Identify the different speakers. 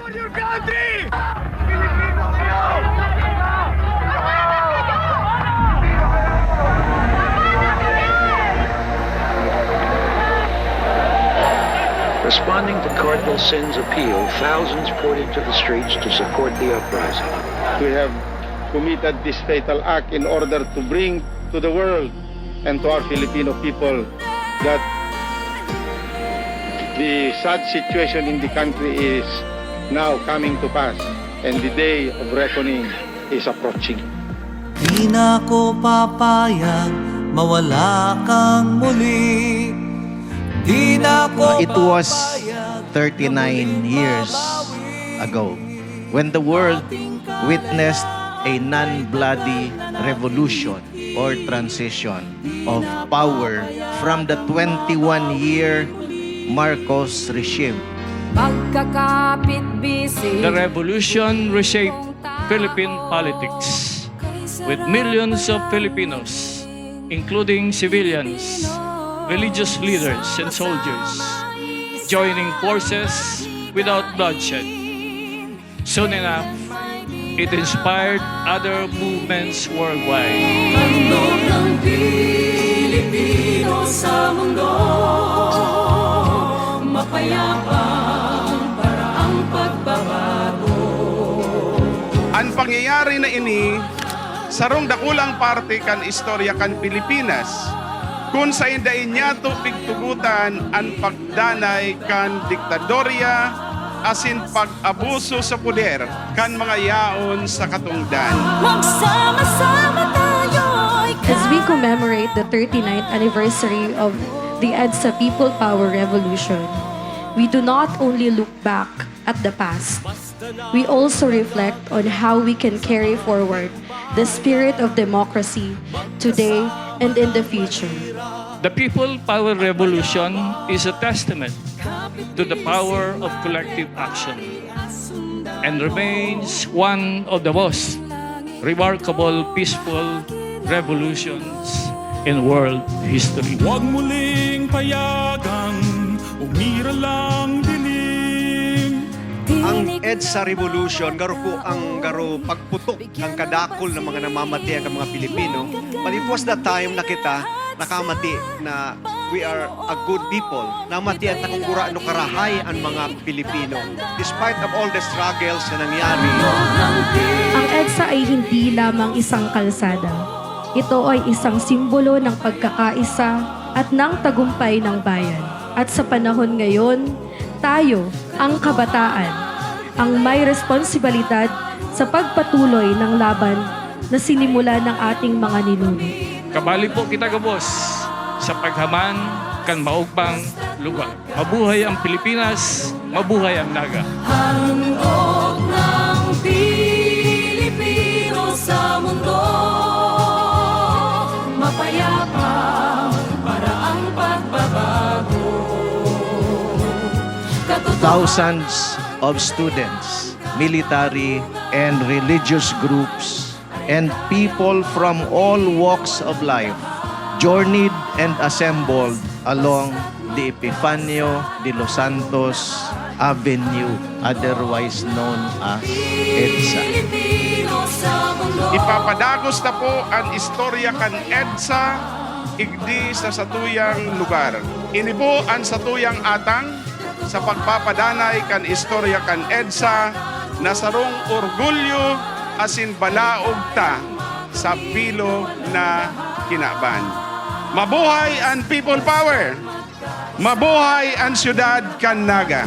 Speaker 1: for your country!
Speaker 2: Responding to Cardinal Sin's appeal, thousands poured into the streets to support the uprising.
Speaker 3: We have committed this fatal act in order to bring to the world and to our Filipino people that the sad situation in the country is now coming to pass and the day of reckoning is approaching.
Speaker 4: Di na ko papayag mawala kang muli Di na ko
Speaker 5: It was
Speaker 4: papayag
Speaker 5: 39 years ago when the world witnessed a non-bloody revolution or transition of power from the 21-year Marcos regime.
Speaker 6: Pagkakapit
Speaker 7: The revolution reshaped Philippine politics with millions of Filipinos, including civilians, religious leaders, and soldiers, joining forces without bloodshed. Soon enough, it inspired other movements worldwide.
Speaker 6: Pilipino sa mundo Mapayapang
Speaker 1: pangyayari na ini, sarong dakulang parte kan istorya kan Pilipinas, kung sa indain niya to pigtugutan ang pagdanay kan diktadorya, asin pag-abuso sa puder kan mga yaon sa katungdan.
Speaker 6: Magsama-sama
Speaker 8: As we commemorate the 39th anniversary of the EDSA People Power Revolution, we do not only look back at the past, we also reflect on how we can carry forward the spirit of democracy today and in the future.
Speaker 7: The People Power Revolution is a testament to the power of collective action and remains one of the most remarkable peaceful revolutions in world history.
Speaker 9: Huwag muling payagang umiral dilim
Speaker 10: Ang EDSA Revolution, garo po ang garo pagputok ng kadakol ng mga namamati ang mga Pilipino. But it was the time na kita nakamati na we are a good people. Namati at nakungura no karahay ang mga Pilipino. Despite of all the struggles na nangyari,
Speaker 8: Ang EDSA ay hindi lamang isang kalsada. Ito ay isang simbolo ng pagkakaisa at ng tagumpay ng bayan. At sa panahon ngayon, tayo, ang kabataan, ang may responsibilidad sa pagpatuloy ng laban na sinimula ng ating mga ninuno.
Speaker 7: Kabali po kita kabos sa paghaman kan maugbang lugar. Mabuhay ang Pilipinas, mabuhay ang Naga.
Speaker 6: Handog ng Pilipino sa mundo Mapayapang paraang pagbabago Katotohanan
Speaker 5: Thousands of students, military and religious groups, and people from all walks of life journeyed and assembled along the Epifanio de los Santos Avenue, otherwise known as EDSA.
Speaker 1: Ipapadagos na po ang istorya kan EDSA igdi sa satuyang lugar. Ini po ang satuyang atang sa pagpapadanay kan istorya kan EDSA na sarong orgulyo asin balaog ta sa pilo na kinaban. Mabuhay ang people power! Mabuhay ang syudad kan Naga!